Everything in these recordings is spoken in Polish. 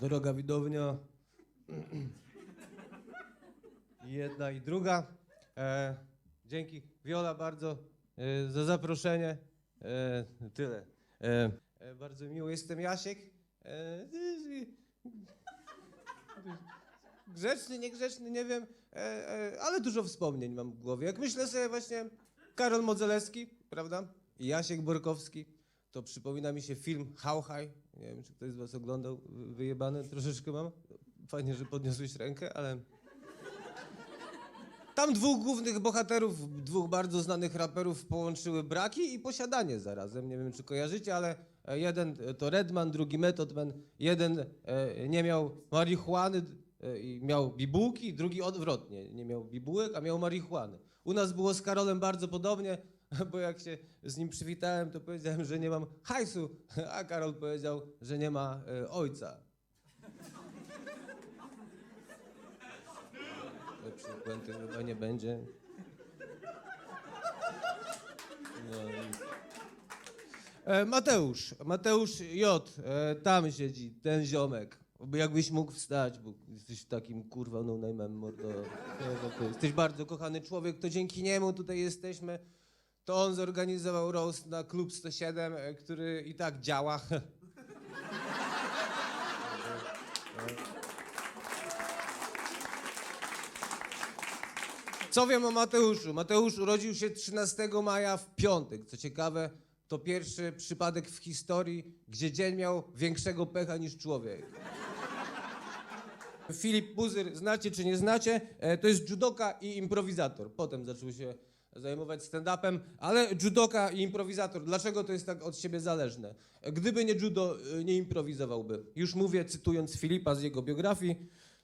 Droga widownia. Jedna i druga. E, dzięki Wiola bardzo e, za zaproszenie. E, tyle. E, e, bardzo miło, jestem Jasiek. E, grzeczny, niegrzeczny, nie wiem, e, e, ale dużo wspomnień mam w głowie. Jak myślę sobie właśnie Karol Modzelewski, prawda? I Jasiek Borkowski, to przypomina mi się film High. Nie wiem, czy ktoś z was oglądał, Wy- wyjebane troszeczkę mam. Fajnie, że podniosłeś rękę, ale... Tam dwóch głównych bohaterów, dwóch bardzo znanych raperów połączyły braki i posiadanie zarazem. Nie wiem, czy kojarzycie, ale e, jeden e, to Redman, drugi Method Man. Jeden e, nie miał marihuany i miał bibułki, drugi odwrotnie. Nie miał bibułek, a miał marihuany. U nas było z Karolem bardzo podobnie, bo jak się z nim przywitałem, to powiedziałem, że nie mam hajsu, a Karol powiedział, że nie ma e, ojca. Lepszej puenty chyba nie będzie. No e, Mateusz, Mateusz J. E, tam siedzi, ten ziomek. Jakbyś mógł wstać, bo jesteś takim kurwa no name'em, mordo. Jesteś bardzo kochany człowiek, to dzięki niemu tutaj jesteśmy. To on zorganizował roast na Klub 107, e, który i tak działa. Co wiem o Mateuszu? Mateusz urodził się 13 maja w piątek. Co ciekawe, to pierwszy przypadek w historii, gdzie dzień miał większego pecha niż człowiek. Filip Puzyr, znacie czy nie znacie, e, to jest judoka i improwizator. Potem zaczął się zajmować stand-upem, ale judoka i improwizator. Dlaczego to jest tak od siebie zależne? Gdyby nie judo, e, nie improwizowałby. Już mówię, cytując Filipa z jego biografii,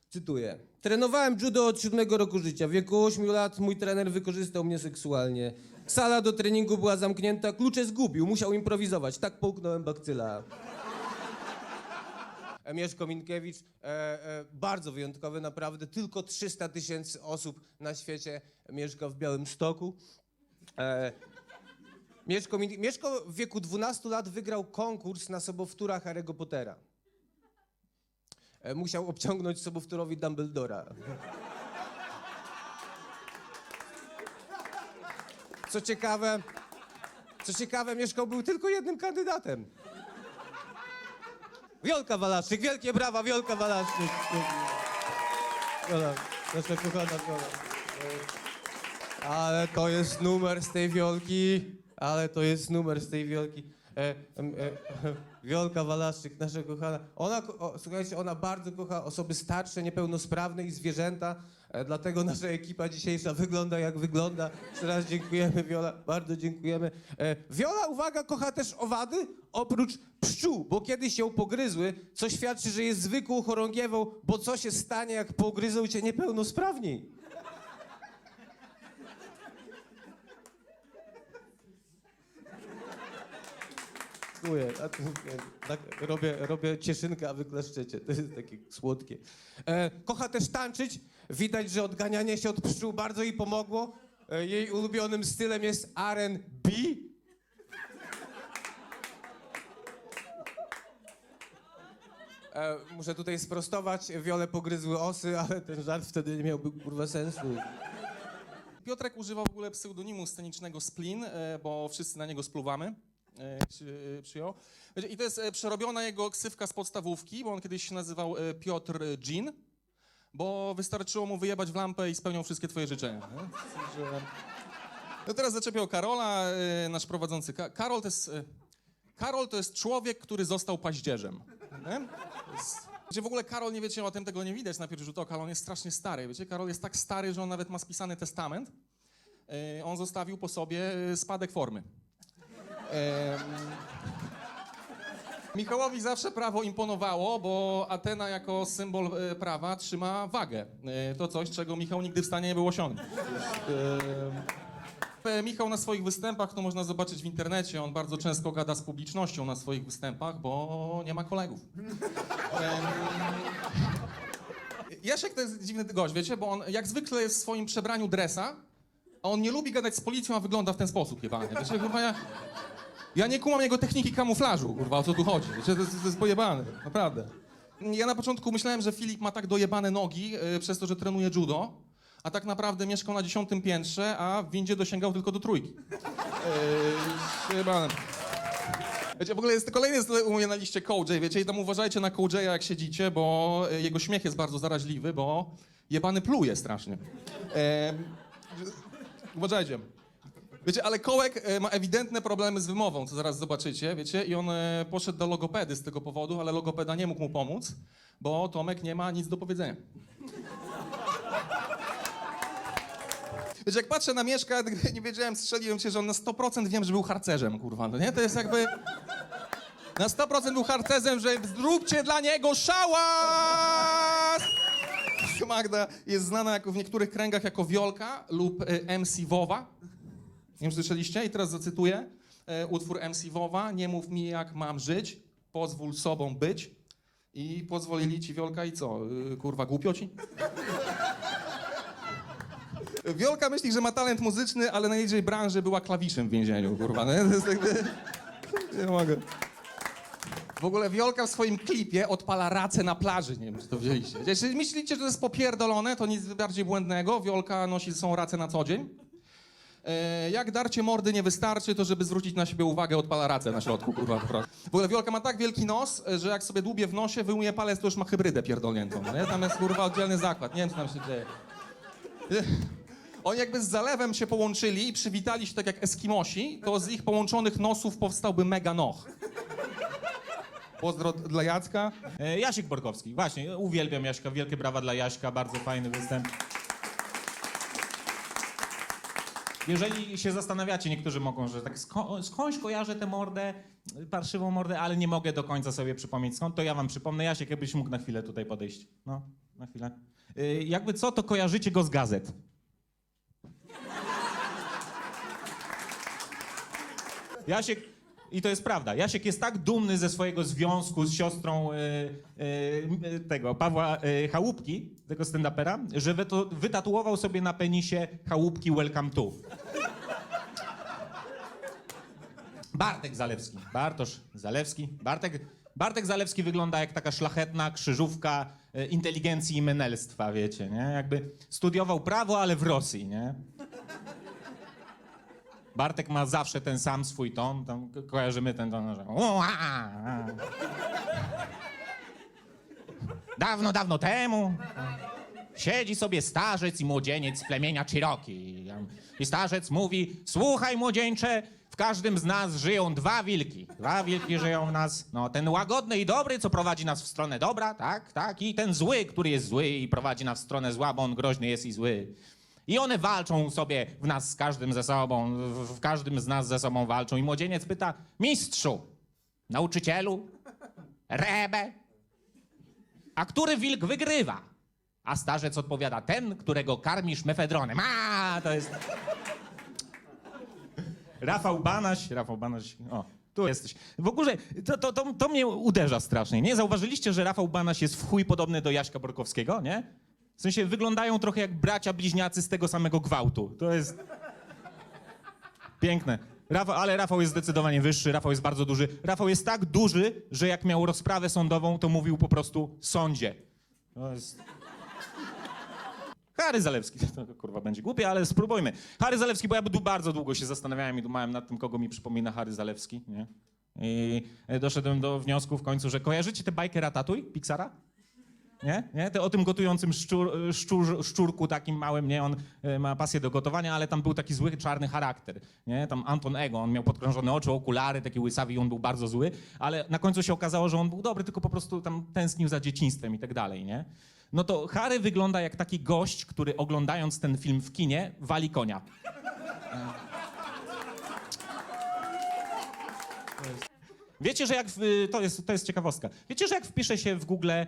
cytuję. Trenowałem judo od siódmego roku życia. W wieku 8 lat mój trener wykorzystał mnie seksualnie. Sala do treningu była zamknięta, klucze zgubił, musiał improwizować. Tak połknąłem bakcyla. Mieszko Minkiewicz, e, e, bardzo wyjątkowy, naprawdę. Tylko 300 tysięcy osób na świecie mieszka w Białymstoku. E, Mieszko, Mieszko w wieku 12 lat wygrał konkurs na sobowtóra Harry'ego Pottera. Musiał obciągnąć sobowtórowi Dumbledora. Co ciekawe, co ciekawe, Mieszko był tylko jednym kandydatem. Wiolka Walaszczyk, wielkie brawa, Wiolka Walaszczyk. Wiola, nasza kochana Wiola. Ale to jest numer z tej Wiolki, ale to jest numer z tej Wiolki. E, em, e, Wiolka Walaszczyk, nasza kochana. Ona, o, słuchajcie, ona bardzo kocha osoby starsze, niepełnosprawne i zwierzęta. E, dlatego nasza ekipa dzisiejsza wygląda jak wygląda. Jeszcze raz dziękujemy, Wiola, bardzo dziękujemy. E, Wiola, uwaga, kocha też owady, oprócz pszczół, bo kiedyś ją pogryzły, co świadczy, że jest zwykłą chorągiewą, bo co się stanie, jak pogryzą cię niepełnosprawni? Dziękuję. Tu, e, tak, robię, robię cieszynkę, a wy klaszczecie. To jest takie słodkie. E, kocha też tańczyć. Widać, że odganianie się od pszczół bardzo jej pomogło. E, jej ulubionym stylem jest R&B. E, muszę tutaj sprostować. Wiole pogryzły osy, ale ten żart wtedy nie miałby kurwa sensu. Piotrek używa w ogóle pseudonimu scenicznego Splin, e, bo wszyscy na niego spluwamy. E, e, Przyjął. I to jest e, przerobiona jego ksywka z podstawówki, bo on kiedyś się nazywał Piotr Jean, bo wystarczyło mu wyjebać w lampę i spełniał wszystkie twoje życzenia. No teraz zaczepiał Karola, nasz prowadzący. Ka- Karol to jest... Karol to jest człowiek, który został paździerzem. Wiecie, w ogóle Karol, nie wiecie o tym, tego nie widać na pierwszy rzut oka, ale on jest strasznie stary. Wiecie, Karol jest tak stary, że on nawet ma spisany testament. On zostawił po sobie spadek formy. Michałowi zawsze prawo imponowało, bo Atena jako symbol e, prawa trzyma wagę. E, To coś, czego Michał nigdy w stanie nie był osiągnąć. E, Michał na swoich występach, to można zobaczyć w internecie, on bardzo często gada z publicznością na swoich występach, bo nie ma kolegów. Jasiek to jest dziwny gość, wiecie, bo on jak zwykle jest w swoim przebraniu dresa, a on nie lubi gadać z policją, a wygląda w ten sposób jebany. Wiecie, chyba ja, ja nie kumam jego techniki kamuflażu, kurwa, o co tu chodzi. To, jest- to jest pojebane, naprawdę. Ja na początku myślałem, że Filip ma tak dojebane nogi y, przez to, że trenuje judo, a tak naprawdę mieszkał na dziesiątym piętrze, a w windzie dosięgał tylko do trójki. Yy. Wiecie, w ogóle jest kolejny jest u mnie na liście Cołdżej, wiecie, i tam uważajcie na Cołdżeya jak siedzicie, bo jego śmiech jest bardzo zaraźliwy, bo jebany pluje strasznie. Em, uważajcie. Wiecie, ale Kołek e, ma ewidentne problemy z wymową, co zaraz zobaczycie, wiecie, i on e, poszedł do logopedy z tego powodu, ale logopeda nie mógł mu pomóc, bo Tomek nie ma nic do powiedzenia. Wiecie, jak patrzę na Mieszka, nie wiedziałem, strzeliłem się, że on na 100% wiem, że był harcerzem, kurwa, no nie? To jest jakby... Na 100% był harcerzem, że zróbcie dla niego szałas! Magda jest znana jako w niektórych kręgach jako Wiolka lub e, MC Wowa. Nie słyszeliście? I teraz zacytuję e, utwór MC Wowa. Nie mów mi, jak mam żyć, pozwól sobą być. I pozwolili ci Wiolka i co? Y, kurwa, głupio ci? Wiolka myśli, że ma talent muzyczny, ale na branży była klawiszem w więzieniu, kurwa. Nie? To jest jakby... Nie mogę. W ogóle Wiolka w swoim klipie odpala racę na plaży, nie wiem, czy to wzięliście. Jeśli myślicie, że to jest popierdolone, to nic bardziej błędnego. Wiolka nosi ze sobą racę na co dzień. E, jak darcie mordy nie wystarczy, to żeby zwrócić na siebie uwagę, odpala racę na środku, kurwa. po prostu. W ogóle Wiolka ma tak wielki nos, e, że jak sobie dłubie w nosie, wyjmuje palec, to już ma hybrydę pierdolniętą, no nie? Tam jest, kurwa, oddzielny zakład. Nie wiem, co tam się dzieje. Oni jakby z zalewem się połączyli i przywitali się tak jak Eskimosi, to z ich połączonych nosów powstałby mega noh. Pozdro dla Jacka. E, Jasiek Borkowski, właśnie, uwielbiam Jaśka, wielkie brawa dla Jaśka, bardzo fajny występ. Jeżeli się zastanawiacie, niektórzy mogą, że tak sko- skądś kojarzę tę mordę, parszywą mordę, ale nie mogę do końca sobie przypomnieć skąd, to ja wam przypomnę. Jasiek, jakbyś mógł na chwilę tutaj podejść. No, na chwilę. E, Jakby co, to kojarzycie go z gazet. Jasiek, i to jest prawda, Jasiek jest tak dumny ze swojego związku z siostrą e, e, e, tego Pawła e, Chałupki, tego stand-upera, że wytatuował sobie na penisie Chałupki Welcome to. Bartek Zalewski, Bartosz Zalewski, Bartek, Bartek Zalewski wygląda jak taka szlachetna krzyżówka inteligencji i menelstwa, wiecie, nie? Jakby studiował prawo, ale w Rosji, nie? Bartek ma zawsze ten sam swój ton, tam ko- kojarzymy ten ton, że. Dawno, dawno temu siedzi sobie starzec i młodzieniec z plemienia Cherokee. I starzec mówi, słuchaj młodzieńcze, w każdym z nas żyją dwa wilki. Dwa wilki żyją w nas. No, ten łagodny i dobry, co prowadzi nas w stronę dobra, tak, tak. I ten zły, który jest zły i prowadzi nas w stronę zła, bo on groźny jest i zły. I one walczą sobie w nas z każdym ze sobą, w, każdym z nas ze sobą walczą. I młodzieniec pyta, mistrzu, nauczycielu, rebe, a który wilk wygrywa? A starzec odpowiada, ten, którego karmisz mefedronem. A, to jest... Rafał Banaś, Rafał Banaś, o, tu jesteś. W ogóle to, to, to, to mnie uderza strasznie, nie? Zauważyliście, że Rafał Banaś jest w chuj podobny do Jaśka Borkowskiego, nie? W sensie wyglądają trochę jak bracia bliźniacy z tego samego gwałtu. To jest piękne. Ale Rafał jest zdecydowanie wyższy, Rafał jest bardzo duży. Rafał jest tak duży, że jak miał rozprawę sądową, to mówił po prostu sądzie. To jest... Harry Zalewski. To kurwa będzie głupie, ale spróbujmy. Harry Zalewski, bo ja bardzo długo się zastanawiałem i dumałem nad tym, kogo mi przypomina Harry Zalewski, nie? I doszedłem do wniosku w końcu, że kojarzycie tę bajkę Ratatuj Pixara? Nie? nie? O tym gotującym szczur, szczur, szczurku takim małym, nie? On e, ma pasję do gotowania, ale tam był taki zły, czarny charakter, nie? Tam Anton Ego, on miał podkrążone oczy, okulary, taki łysawy i on był bardzo zły, ale na końcu się okazało, że on był dobry, tylko po prostu tam tęsknił za dzieciństwem i tak dalej, nie? No to Harry wygląda jak taki gość, który oglądając ten film w kinie, wali konia. Wiecie, że jak. W, to, jest, to jest ciekawostka. Wiecie, że jak wpisze się w Google e,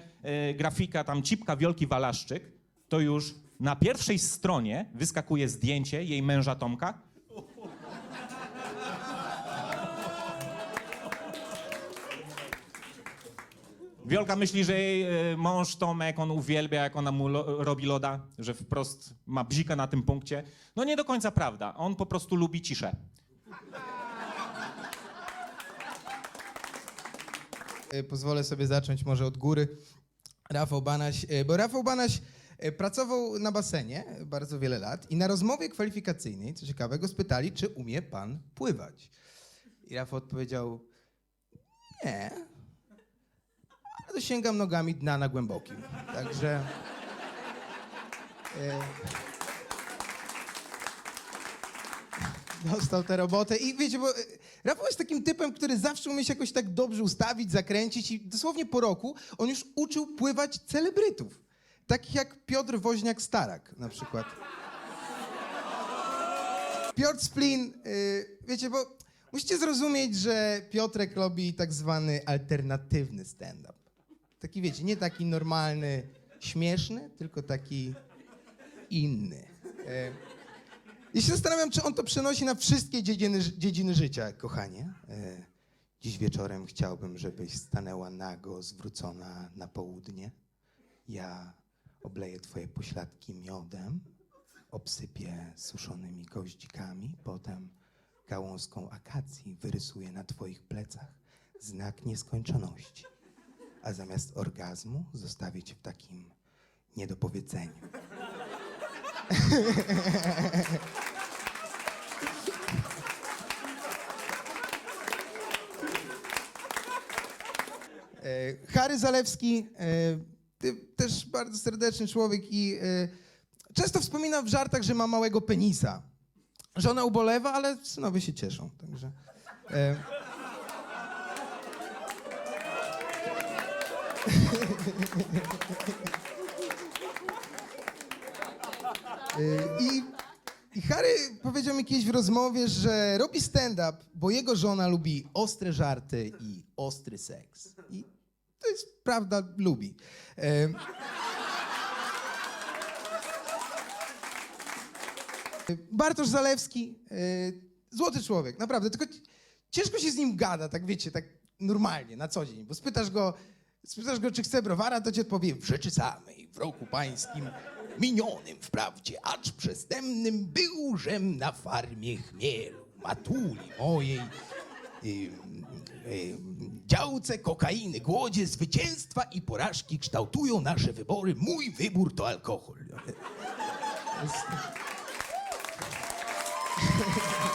grafika tam cipka Wiolki Walaszczyk, to już na pierwszej stronie wyskakuje zdjęcie jej męża Tomka? Wiolka myśli, że jej e, mąż Tomek, on uwielbia, jak ona mu lo, robi loda, że wprost ma bzika na tym punkcie. No nie do końca prawda. On po prostu lubi ciszę. Pozwolę sobie zacząć może od góry. Rafał Banaś, e, bo Rafał Banaś e, pracował na basenie bardzo wiele lat i na rozmowie kwalifikacyjnej, co ciekawe, go spytali, czy umie pan pływać. I Rafał odpowiedział, nie, ale dosięgam nogami dna na głębokim. Także... E, dostał tę robotę i wiecie, bo e, Rafał jest takim typem, który zawsze umie się jakoś tak dobrze ustawić, zakręcić i dosłownie po roku on już uczył pływać celebrytów. Takich jak Piotr Woźniak-Starak na przykład. Piotr Splin, y, wiecie, bo musicie zrozumieć, że Piotrek robi tak zwany alternatywny stand-up. Taki, wiecie, nie taki normalny, śmieszny, tylko taki inny. E, i się zastanawiam, czy on to przenosi na wszystkie dziedziny, dziedziny życia, kochanie. E, dziś wieczorem chciałbym, żebyś stanęła nago, zwrócona na południe. Ja obleję twoje pośladki miodem, obsypię suszonymi goździkami, potem gałązką akacji wyrysuję na twoich plecach znak nieskończoności. A zamiast orgazmu zostawię cię w takim niedopowiedzeniu. E, Harry Zalewski, e, ty, też bardzo serdeczny człowiek i e, często wspomina w żartach, że ma małego penisa. Żona ubolewa, ale synowie się cieszą, także... E, E, I, I Harry powiedział mi kiedyś w rozmowie, że robi stand-up, bo jego żona lubi ostre żarty i ostry seks. I to jest prawda, lubi. E, Bartosz Zalewski, e, złoty człowiek, naprawdę, tylko ciężko się z nim gada, tak wiecie, tak normalnie, na co dzień, bo spytasz go, spytasz go, czy chce browara, to ci odpowie w rzeczy samej, w roku pańskim minionym wprawdzie, acz przestępnym byłżem na farmie chmielu, matuli mojej, ym, ym, działce kokainy, głodzie, zwycięstwa i porażki kształtują nasze wybory. Mój wybór to alkohol.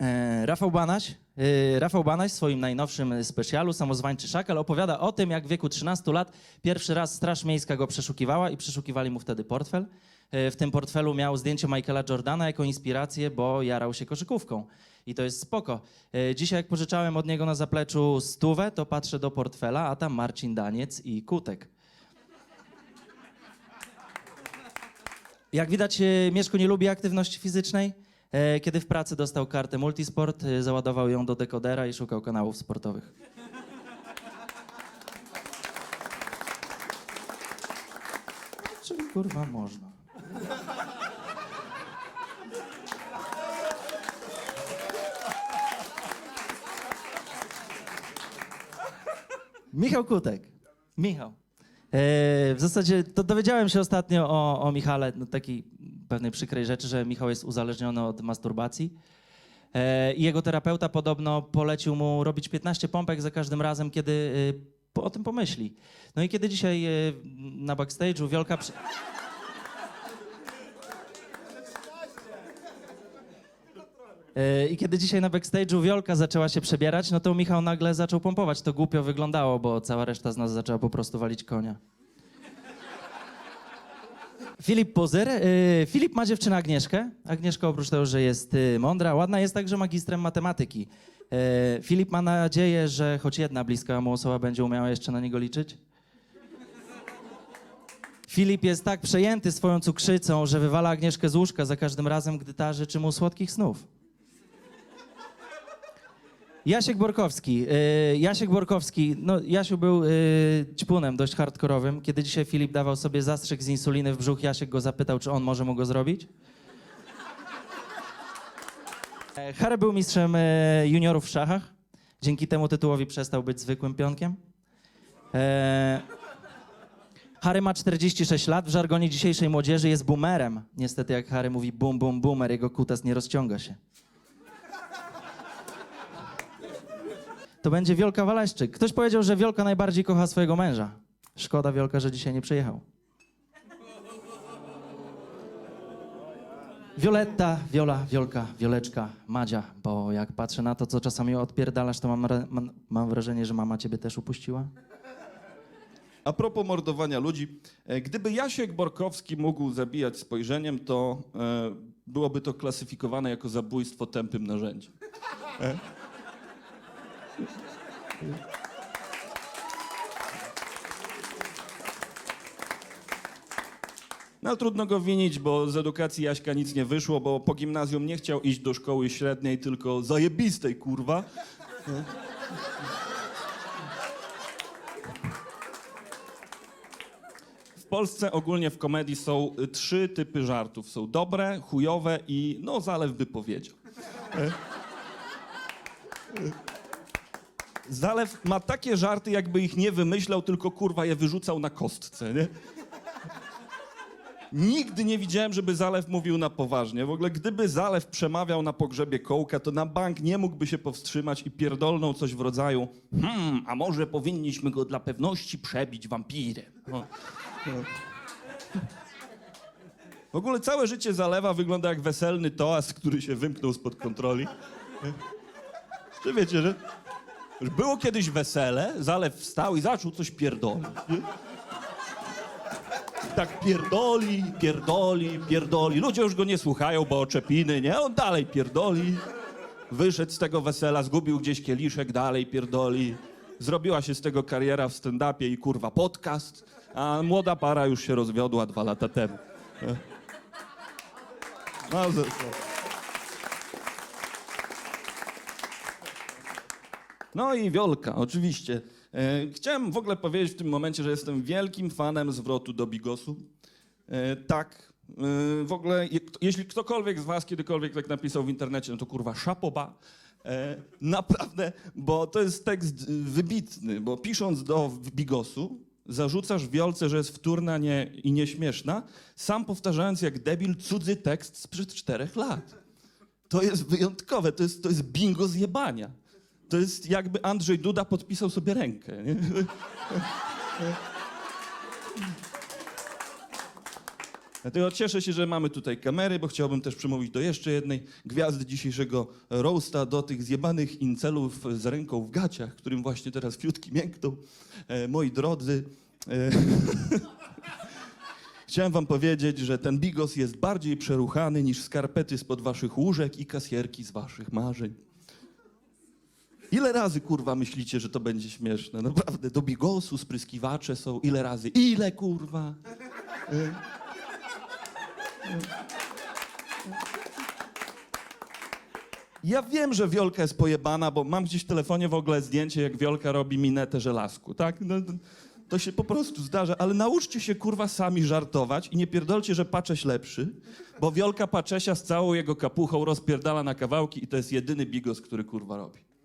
E, Rafał Banaś, e, Rafał Banaś w swoim najnowszym specjalu Samozwańczy Szakal opowiada o tym, jak w wieku 13 lat pierwszy raz Straż Miejska go przeszukiwała i przeszukiwali mu wtedy portfel. E, W tym portfelu miał zdjęcie Michaela Jordana jako inspirację, bo jarał się koszykówką. I to jest spoko. Dzisiaj jak pożyczałem od niego na zapleczu stówę, to patrzę do portfela, a tam Marcin Daniec i Kutek. Jak widać, Mieszko nie lubi aktywności fizycznej. E, Kiedy w pracy dostał kartę Multisport, e, załadował ją do dekodera i szukał kanałów sportowych. Czyli kurwa można. Michał Kutek. Michał. E, w zasadzie to dowiedziałem się ostatnio o, o Michale, no, takiej pewnej przykrej rzeczy, że Michał jest uzależniony od masturbacji. E, I jego terapeuta podobno polecił mu robić 15 pompek za każdym razem, kiedy e, o tym pomyśli. No i kiedy dzisiaj e, na backstage'u Wiolka... Przy... I kiedy dzisiaj na backstage'u Wiolka zaczęła się przebierać, no to Michał nagle zaczął pompować. To głupio wyglądało, bo cała reszta z nas zaczęła po prostu walić konia. Filip Pozer. Y, Filip ma dziewczynę Agnieszkę. Agnieszka oprócz tego, że jest y, mądra, ładna, jest także magistrem matematyki. Y, Filip ma nadzieję, że choć jedna bliska mu osoba będzie umiała jeszcze na niego liczyć. Filip jest tak przejęty swoją cukrzycą, że wywala Agnieszkę z łóżka za każdym razem, gdy ta życzy mu słodkich snów. Jasiek Borkowski. Y, Jasiek Borkowski, no Jasiu był y, ćpunem dość hardkorowym. Kiedy dzisiaj Filip dawał sobie zastrzyk z insuliny w brzuch, Jasiek go zapytał, czy on może mu go zrobić. E, Harry był mistrzem e, juniorów w szachach. Dzięki temu tytułowi przestał być zwykłym pionkiem. E, Harry ma 46 lat, w żargonie dzisiejszej młodzieży jest boomerem. Niestety jak Harry mówi boom, boom, boomer, jego kutas nie rozciąga się. To będzie Wiolka Walaśczyk. Ktoś powiedział, że Wiolka najbardziej kocha swojego męża. Szkoda Wiolka, że dzisiaj nie przyjechał. Violetta, Wiola, Wiolka, Wioleczka, Madzia, bo jak patrzę na to, co czasami odpierdalasz, to mam, mam, mam wrażenie, że mama ciebie też upuściła. A propos mordowania ludzi, e, gdyby Jasiek Borkowski mógł zabijać spojrzeniem, to e, byłoby to klasyfikowane jako zabójstwo tępym narzędziem. E? No trudno go winić, bo z edukacji Jaśka nic nie wyszło, bo po gimnazjum nie chciał iść do szkoły średniej, tylko zajebistej, kurwa. W Polsce ogólnie w komedii są trzy typy żartów. Są dobre, chujowe i no zalew by powiedział. Zalew ma takie żarty, jakby ich nie wymyślał, tylko kurwa je wyrzucał na kostce, nie? Nigdy nie widziałem, żeby Zalew mówił na poważnie. W ogóle gdyby Zalew przemawiał na pogrzebie Kołka, to na bank nie mógłby się powstrzymać i pierdolnął coś w rodzaju hmm, a może powinniśmy go dla pewności przebić wampirem. W ogóle całe życie Zalewa wygląda jak weselny toast, który się wymknął spod kontroli. Czy wiecie, że było kiedyś wesele, Zalew wstał i zaczął coś pierdolić. Tak pierdoli, pierdoli, pierdoli. Ludzie już go nie słuchają, bo oczepiny, nie? On dalej pierdoli. Wyszedł z tego wesela, zgubił gdzieś kieliszek, dalej pierdoli. Zrobiła się z tego kariera w stand-upie i kurwa podcast, a młoda para już się rozwiodła dwa lata temu. No, z- No i Wiolka, oczywiście. E, chciałem w ogóle powiedzieć w tym momencie, że jestem wielkim fanem zwrotu do Bigosu. E, tak, e, w ogóle, je, jeśli ktokolwiek z was kiedykolwiek tak napisał w internecie, no to kurwa szapoba. Naprawdę, bo to jest tekst wybitny, bo pisząc do Bigosu, zarzucasz Wiolce, że jest wtórna nie, i nieśmieszna, sam powtarzając jak debil cudzy tekst sprzed czterech lat. To jest wyjątkowe, to jest, to jest bingo zjebania. To jest jakby Andrzej Duda podpisał sobie rękę. Nie? Dlatego cieszę się, że mamy tutaj kamery, bo chciałbym też przemówić do jeszcze jednej gwiazdy dzisiejszego roasta, do tych zjebanych incelów z ręką w gaciach, którym właśnie teraz fiutki miękną. E, moi drodzy, e, chciałem wam powiedzieć, że ten bigos jest bardziej przeruchany niż skarpety spod waszych łóżek i kasjerki z waszych marzeń. Ile razy, kurwa, myślicie, że to będzie śmieszne? Naprawdę, do bigosu spryskiwacze są. Ile razy? Ile, kurwa? Ja wiem, że Wiolka jest pojebana, bo mam gdzieś w telefonie w ogóle zdjęcie, jak Wiolka robi minetę żelazku, tak? No, no, to się po prostu zdarza, ale nauczcie się, kurwa, sami żartować i nie pierdolcie, że Pacześ lepszy, bo Wiolka Paczesia z całą jego kapuchą rozpierdala na kawałki i to jest jedyny bigos, który, kurwa, robi.